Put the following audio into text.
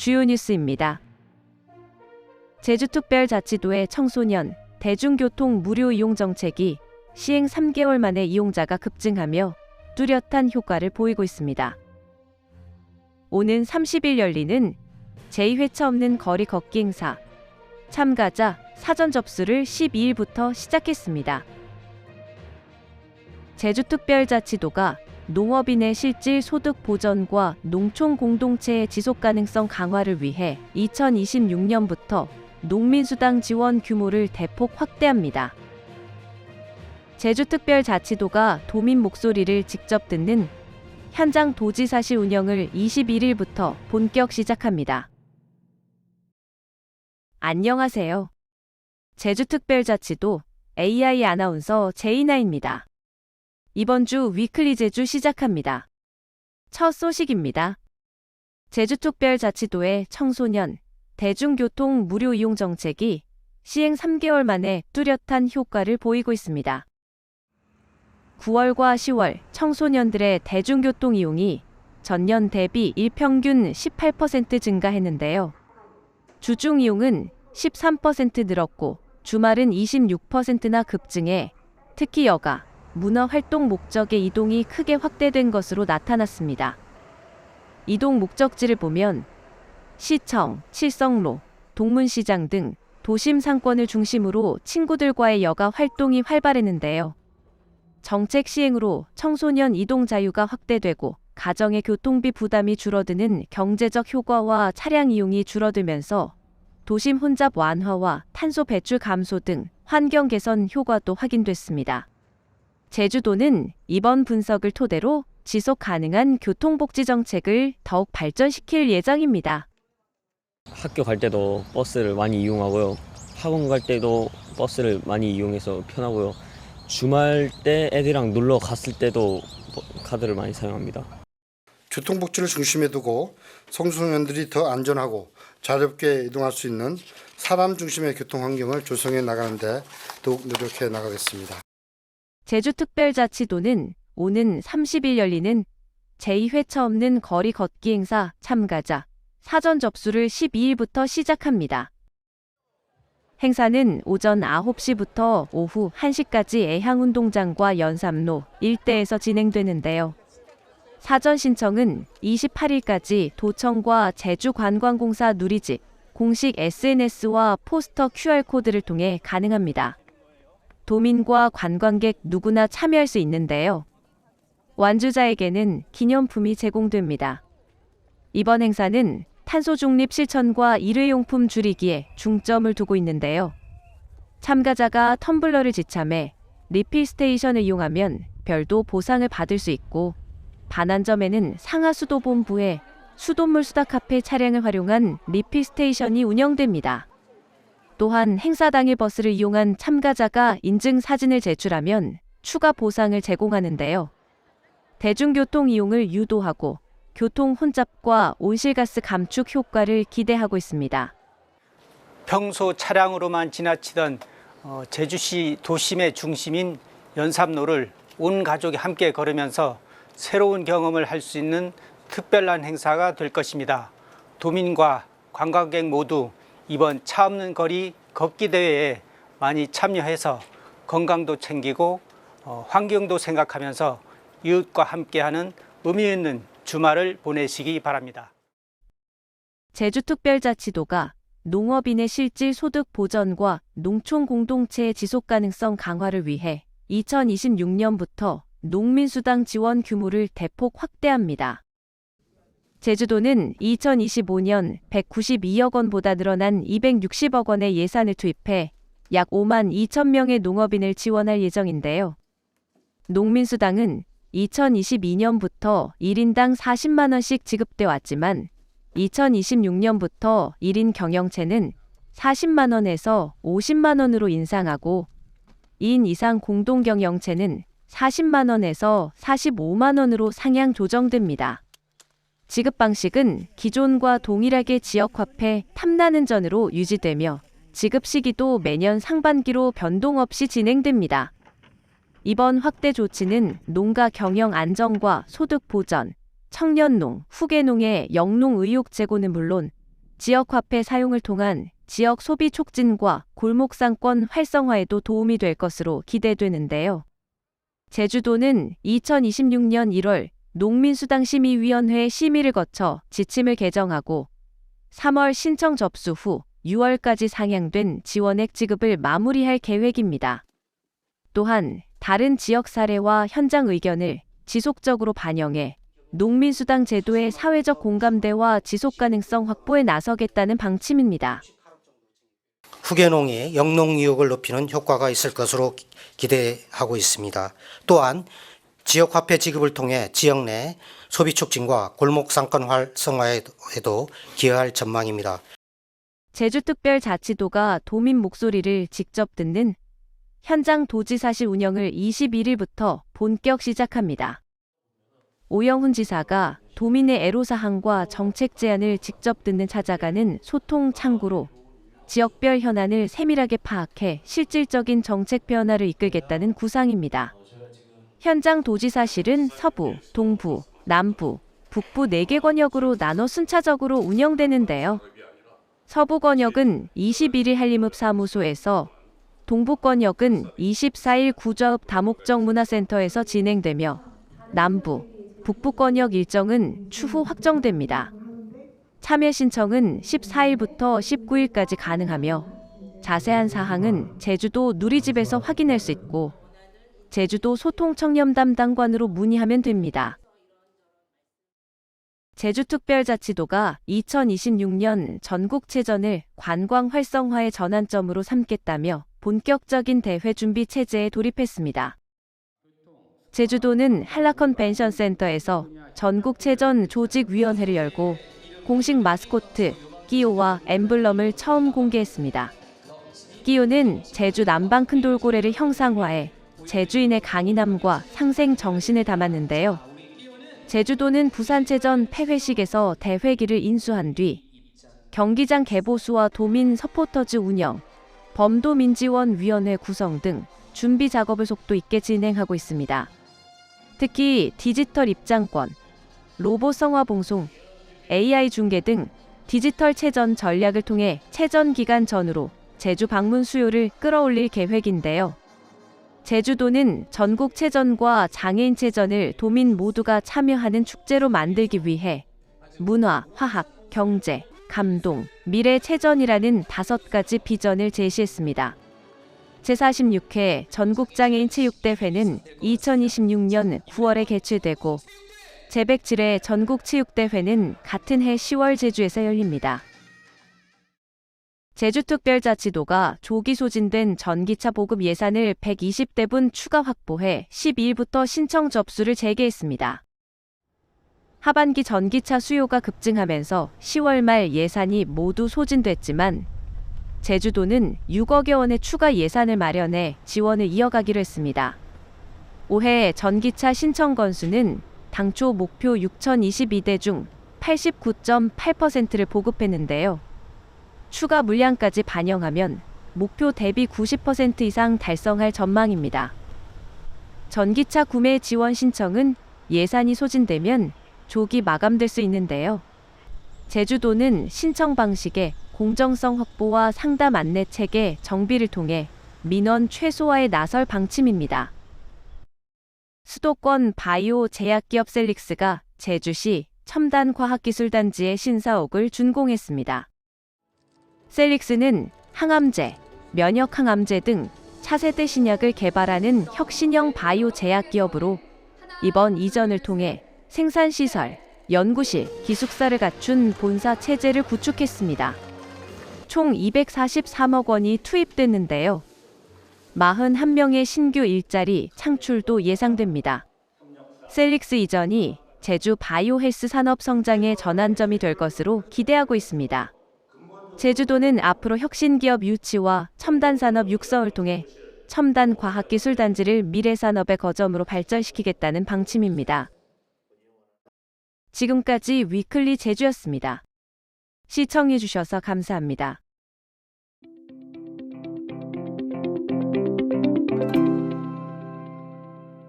주요 뉴스입니다. 제주특별자치도의 청소년 대중교통 무료 이용 정책이 시행 3개월 만에 이용자가 급증하며 뚜렷한 효과를 보이고 있습니다. 오는 30일 열리는 제2회차 없는 거리 걷기 행사 참가자 사전 접수를 12일부터 시작했습니다. 제주특별자치도가 농업인의 실질 소득 보전과 농촌 공동체의 지속 가능성 강화를 위해 2026년부터 농민수당 지원 규모를 대폭 확대합니다. 제주특별자치도가 도민 목소리를 직접 듣는 현장 도지사실 운영을 21일부터 본격 시작합니다. 안녕하세요. 제주특별자치도 AI 아나운서 제이나입니다. 이번 주 위클리 제주 시작합니다. 첫 소식입니다. 제주특별자치도의 청소년 대중교통 무료 이용 정책이 시행 3개월 만에 뚜렷한 효과를 보이고 있습니다. 9월과 10월 청소년들의 대중교통 이용이 전년 대비 일평균 18% 증가했는데요. 주중 이용은 13% 늘었고 주말은 26%나 급증해 특히 여가, 문화 활동 목적의 이동이 크게 확대된 것으로 나타났습니다. 이동 목적지를 보면 시청, 칠성로, 동문시장 등 도심 상권을 중심으로 친구들과의 여가 활동이 활발했는데요. 정책 시행으로 청소년 이동 자유가 확대되고 가정의 교통비 부담이 줄어드는 경제적 효과와 차량 이용이 줄어들면서 도심 혼잡 완화와 탄소 배출 감소 등 환경 개선 효과도 확인됐습니다. 제주도는 이번 분석을 토대로 지속 가능한 교통복지 정책을 더욱 발전시킬 예정입니다. 학교 갈 때도 버스를 많이 이용하고요. 학원 갈 때도 버스를 많이 이용해서 편하고요. 주말 때 애들이랑 놀러 갔을 때도 버- 카드를 많이 사용합니다. 교통복지를 중심에 두고 청소년들이 더 안전하고 자유롭게 이동할 수 있는 사람 중심의 교통 환경을 조성해 나가는데 더욱 노력해 나가겠습니다. 제주특별자치도는 오는 30일 열리는 제2회차 없는 거리 걷기 행사 참가자 사전 접수를 12일부터 시작합니다. 행사는 오전 9시부터 오후 1시까지 애향운동장과 연삼로 일대에서 진행되는데요. 사전 신청은 28일까지 도청과 제주관광공사 누리집 공식 SNS와 포스터 QR코드를 통해 가능합니다. 도민과 관광객 누구나 참여할 수 있는데요. 완주자에게는 기념품이 제공됩니다. 이번 행사는 탄소 중립 실천과 일회용품 줄이기에 중점을 두고 있는데요. 참가자가 텀블러를 지참해 리필 스테이션을 이용하면 별도 보상을 받을 수 있고 반환점에는 상하수도본부에 수돗물 수다 카페 차량을 활용한 리필 스테이션이 운영됩니다. 또한 행사 당일 버스를 이용한 참가자가 인증 사진을 제출하면 추가 보상을 제공하는데요. 대중교통 이용을 유도하고 교통 혼잡과 온실가스 감축 효과를 기대하고 있습니다. 평소 차량으로만 지나치던 어, 제주시 도심의 중심인 연삼로를 온 가족이 함께 걸으면서 새로운 경험을 할 수 있는 특별한 행사가 될 것입니다. 도민과 관광객 모두 이번 차 없는 거리 걷기 대회에 많이 참여해서 건강도 챙기고 어, 환경도 생각하면서 이웃과 함께하는 의미 있는 주말을 보내시기 바랍니다. 제주특별자치도가 농업인의 실질 소득 보전과 농촌 공동체의 지속 가능성 강화를 위해 2026년부터 농민수당 지원 규모를 대폭 확대합니다. 제주도는 2025년 192억 원보다 늘어난 260억 원의 예산을 투입해 약 5만 2천 명의 농업인을 지원할 예정인데요. 농민수당은 2022년부터 1인당 40만 원씩 지급돼 왔지만 2026년부터 1인 경영체는 40만 원에서 50만 원으로 인상하고 2인 이상 공동 경영체는 40만 원에서 45만 원으로 상향 조정됩니다. 지급 방식은 기존과 동일하게 지역화폐 탐나는 전으로 유지되며 지급 시기도 매년 상반기로 변동 없이 진행됩니다. 이번 확대 조치는 농가 경영 안정과 소득 보전, 청년농, 후계농의 영농 의욕 제고는 물론 지역화폐 사용을 통한 지역 소비 촉진과 골목상권 활성화에도 도움이 될 것으로 기대되는데요. 제주도는 2026년 1월 농민수당심의위원회 심의를 거쳐 지침을 개정하고 3월 신청 접수 후 6월까지 상향된 지원액 지급을 마무리할 계획입니다. 또한 다른 지역 사례와 현장 의견을 지속적으로 반영해 농민수당 제도의 사회적 공감대와 지속 가능성 확보에 나서겠다는 방침입니다. 후계농이 영농 이익을 높이는 효과가 있을 것으로 기- 기대하고 있습니다. 또한 지역 화폐 지급을 통해 지역 내 소비 촉진과 골목 상권 활성화에도 기여할 전망입니다. 제주특별자치도가 도민 목소리를 직접 듣는 현장 도지사실 운영을 21일부터 본격 시작합니다. 오영훈 지사가 도민의 애로사항과 정책 제안을 직접 듣는 찾아가는 소통 창구로 지역별 현안을 세밀하게 파악해 실질적인 정책 변화를 이끌겠다는 구상입니다. 현장 도지사실은 서부, 동부, 남부, 북부 4개 권역으로 나눠 순차적으로 운영되는데요. 서부 권역은 21일 한림읍 사무소에서 동부 권역은 24일 구좌읍 다목적 문화센터에서 진행되며 남부, 북부 권역 일정은 추후 확정됩니다. 참여 신청은 14일부터 19일까지 가능하며 자세한 사항은 제주도 누리집에서 확인할 수 있고 제주도 소통 청렴 담당관으로 문의하면 됩니다. 제주특별자치도가 2026년 전국체전을 관광 활성화의 전환점으로 삼겠다며 본격적인 대회 준비 체제에 돌입했습니다. 제주도는 한라컨 벤션 센터에서 전국체전 조직위원회를 열고 공식 마스코트 끼오와 엠블럼을 처음 공개했습니다. 끼오는 제주 남방 큰 돌고래를 형상화해 제주인의 강인함과 상생 정신을 담았는데요. 제주도는 부산체전 폐회식에서 대회기를 인수한 뒤 경기장 개보수와 도민 서포터즈 운영, 범도민지원위원회 구성 등 준비 작업을 속도 있게 진행하고 있습니다. 특히 디지털 입장권, 로봇 성화 봉송, AI 중계 등 디지털 체전 전략을 통해 체전 기간 전후로 제주 방문 수요를 끌어올릴 계획인데요. 제주도는 전국 체전과 장애인 체전을 도민 모두가 참여하는 축제로 만들기 위해 문화, 화학, 경제, 감동, 미래 체전이라는 다섯 가지 비전을 제시했습니다. 제46회 전국장애인 체육대회는 2026년 9월에 개최되고 제107회 전국체육대회는 같은 해 10월 제주에서 열립니다. 제주특별자치도가 조기 소진된 전기차 보급 예산을 120대분 추가 확보해 12일부터 신청 접수를 재개했습니다. 하반기 전기차 수요가 급증하면서 10월 말 예산이 모두 소진됐지만 제주도는 6억여 원의 추가 예산을 마련해 지원을 이어가기로 했습니다. 올해 전기차 신청 건수는 당초 목표 6,022대 중 89.8%를 보급했는데요. 추가 물량까지 반영하면 목표 대비 90% 이상 달성할 전망입니다. 전기차 구매 지원 신청은 예산이 소진되면 조기 마감될 수 있는데요. 제주도는 신청 방식의 공정성 확보와 상담 안내 체계 정비를 통해 민원 최소화에 나설 방침입니다. 수도권 바이오 제약기업 셀릭스가 제주시 첨단과학기술단지의 신사옥을 준공했습니다. 셀릭스는 항암제, 면역항암제 등 차세대 신약을 개발하는 혁신형 바이오 제약 기업으로 이번 이전을 통해 생산시설, 연구실, 기숙사를 갖춘 본사 체제를 구축했습니다. 총 243억 원이 투입됐는데요. 41명의 신규 일자리 창출도 예상됩니다. 셀릭스 이전이 제주 바이오 헬스 산업 성장의 전환점이 될 것으로 기대하고 있습니다. 제주도는 앞으로 혁신기업 유치와 첨단산업 육성을 통해 첨단 과학기술 단지를 미래산업의 거점으로 발전시키겠다는 방침입니다. 지금까지 위클리 제주였습니다. 시청해주셔서 감사합니다.